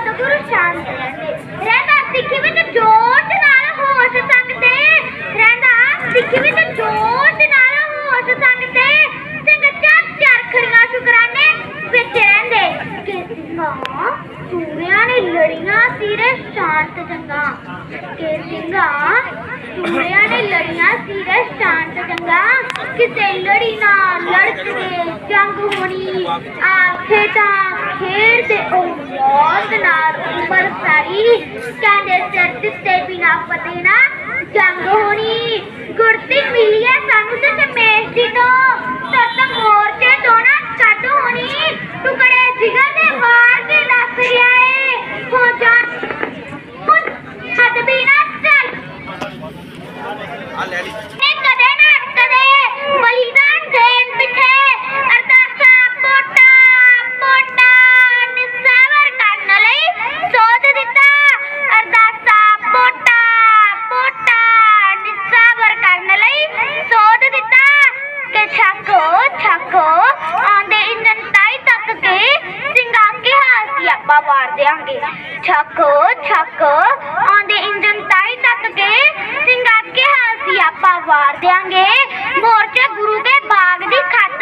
ਸਤਿਗੁਰੂ ਸ਼ਾਂਤ ਰਹੇ ਰਹਿੰਦਾ ਸਿੱਖੀ ਵਿੱਚ ਜੋਸ਼ ਨਾਲ ਹੋਸ਼ ਸੰਗਤੇ। ਰਹਿੰਦਾ ਸਿੱਖੀ ਵਿੱਚ ਜੋਸ਼ ਨਾਲ ਹੋਸ਼ ਸੰਗਤੇ। ਸੰਗਤਾਂ ਚਰਖੜੀਆਂ ਸ਼ੁਕਰਾਨੇ ਵਿੱਚ ਰਹਿੰਦੇ। ਕਿਸਮਾਂ ਸੂਰਿਆਂ ਨੇ ਲੜੀਆਂ ਸਿਰੇ ਸ਼ਾਂਤ ਜੰਗਾ। ਕੇ ਸਿੰਘਾ ਸੂਰਿਆਂ ਨੇ ਲੜੀਆਂ ਸਿਰੇ ਸ਼ਾਂਤ ਜੰਗਾ। ਕਿਸੇ ਲੜੀ ਨਾ ਲੜ ਕੇ ਜੰਗ ਹੋਣੀ। ਆਖੇ ਤਾਂ ਖੇਡ ਤੇ ਉਹ ਮੌਤ ਨਾਲ ਉਮਰ ਸਿਰ ਦਿੱਤੇ ਬਿਨਾ ਫਤਿਹ ਨਾ ਜੰਗ ਹੋਣੀ। ਗੁਰਤੀ ਮਿਲਿਆ ਹੈ ਸਾਨੂੰ ਤੇ ਸਮੇਸ਼ ਦੀ ਤੋਂ ਸਤ ਮੋਰਚੇ ਤੋਂ ਨਾ ਛੱਡ ਹੋਣੀ ਟੁਕੜੇ ਜਿਗਰ ਦੇ ਵਾਰ ਕੇ ਦੱਸ ਰਿਹਾ ਏ ਹੋ ਜਾ ਹੁਣ ਛੱਡ ਵੀ ਨਾ ਚੱਲ ਨੇ ਕਦੇ ਨਾ ਕਦੇ ਬਲੀਦਾਨ ਦੇਣ ਪਿੱਛੇ ਅਰਦਾਸਾ ਪੋਟਾ ਪੋਟਾ ਨਿਸਾਵਰ ਕਰਨ ਲਈ ਸੋਧ ਦਿੱਤਾ ਅਰਦਾਸਾ ਪੋਟਾ ਪੋਟਾ ਨਿਸਾਵਰ ਕਰਨ ਲਈ ਸੋਧ ਦਿੱਤਾ ਕਿ ਛਾਕੋ ਛਾਕੋ ਆਂਦੇ ਇੰਜਨ ਤਾਈ ਤੱਕ ਕੇ ਸਿੰਘਾਂ ਕੇ ਹਾਸੀ ਆਪਾਂ ਵਾਰ ਦਿਆਂਗੇ। ਛਾਕੋ ਛਾਕੋ। ਆਉਂਦੇ ਇੰਜਨ ਤਾਈ ਤੱਕ ਕੇ ਸਿੰਘਾਂ ਕੇ ਹਾਸੀ ਆਪਾਂ ਵਾਰ ਦਿਆਂਗੇ। ਮੋਰਚੇ ਗੁਰੂ ਦੇ ਬਾਗ ਦੀ ਖਾਤਰ